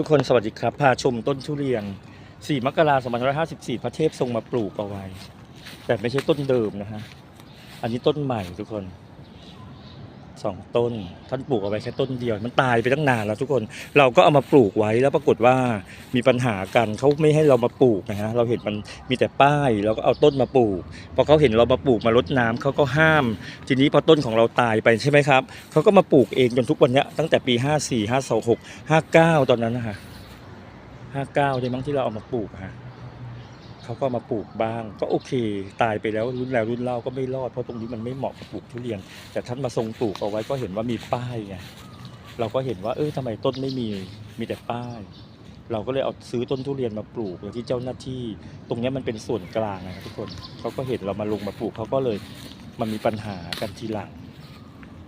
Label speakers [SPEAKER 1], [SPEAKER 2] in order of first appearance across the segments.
[SPEAKER 1] ทุกคนสวัสดีครับ พาชมต้นทุเรียน 4 มกราคม2554 พระเทพทรงมาปลูกเอาไว้ แต่ไม่ใช่ต้นเดิมนะฮะ อันนี้ต้นใหม่ทุกคน สองต้น ท่านปลูกเอาไว้แค่ต้นเดียว มันตายไปตั้งนานแล้วทุกคน เราก็เอามาปลูกไว้แล้วปรากฏว่ามีปัญหากันเขาไม่ให้เรามาปลูกนะฮะ เราเห็นมันมีแต่ป้ายเราก็เอาต้นมาปลูก พอเขาเห็นเรามาปลูกมารดน้ำเขาก็ห้าม ทีนี้พอต้นของเราตายไปใช่ไหมครับ เขาก็มาปลูกเองจนทุกวันนี้ตั้งแต่ปี 54 56 59 ตอนนั้นนะฮะ59ได้มั้งที่เราเอามาปลูกอะฮะ เขาก็มาปลูกบ้าง ก็โอเค ตายไปแล้วรุ่นแล้วรุ่นเล่าก็ไม่รอดเพราะตรงนี้มันไม่เหมาะกับปลูกทุเรียน แต่ท่านมาทรงปลูกเอาไว้ก็เห็นว่ามีป้ายไงเราก็เห็นว่าเออทำไมต้นไม่มีมีแต่ป้าย เราก็เลยเอาซื้อต้นทุเรียนมาปลูกอย่างที่เจ้าหน้าที่ ตรงนี้มันเป็นส่วนกลางนะทุกคนเขาก็เห็นเรามาลงมาปลูกเขาก็เลยมันมีปัญหากันทีหลัง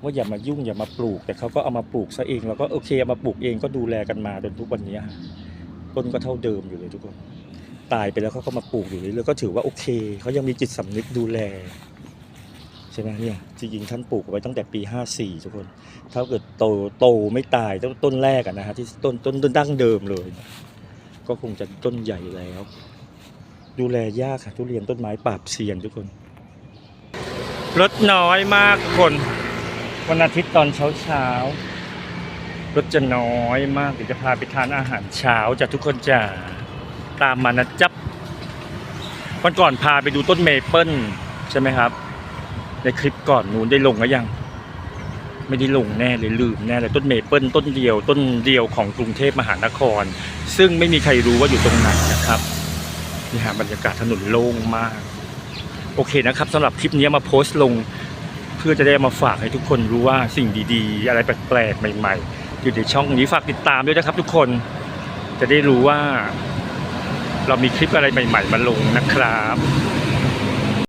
[SPEAKER 1] ว่าอย่ามายุ่งอย่ามาปลูก แต่เขาก็เอามาปลูกซะเองเราก็โอเคเอามาปลูกเองก็ดูแลกันมาจนทุกวันนี้ต้นก็เท่าเดิมอยู่เลยทุกคน ตายไปแล้วเขาก็มาปลูกอยู่เลยแล้วก็ถือว่าโอเคเขายังมีจิตสำนึกดูแลใช่ไหมเนี่ยจริงๆท่านปลูกไว้ตั้งแต่ปี 54 ทุกคน ถ้าเกิดโตโตไม่ตายต้นต้นแรกอะนะฮะที่ต้นต้นต้นดั้งเดิมเลย ก็คงจะต้นใหญ่แล้ว ดูแลยากค่ะทุเรียนต้นไม้ปราบเซียนทุกคนรถน้อยมากคนวันอาทิตย์ตอนเช้าเช้ารถจะน้อยมากเดี๋ยวจะพาไปทานอาหารเช้าจากทุกคนจะ ตามมานะจับวันก่อนพาไปดูต้นเมเปิลใช่ไหมครับ ในคลิปก่อนนู้นได้ลงหรือยัง ไม่ได้ลงแน่เลยลืมแน่เลยต้นเมเปิลต้นเดียว ต้นเดียวของกรุงเทพมหานคร ซึ่งไม่มีใครรู้ว่าอยู่ตรงไหนนะครับนี่ฮะบรรยากาศถนนโล่งมาก โอเคนะครับสำหรับคลิปนี้มาโพสต์ลง เพื่อจะได้มาฝากให้ทุกคนรู้ว่าสิ่งดีๆ อะไรแปลกๆใหม่ ๆ อยู่ในช่องนี้ฝากติดตามด้วยนะครับทุกคนจะได้รู้ว่า เรามีคลิปอะไรใหม่ ๆ มาลงนะครับ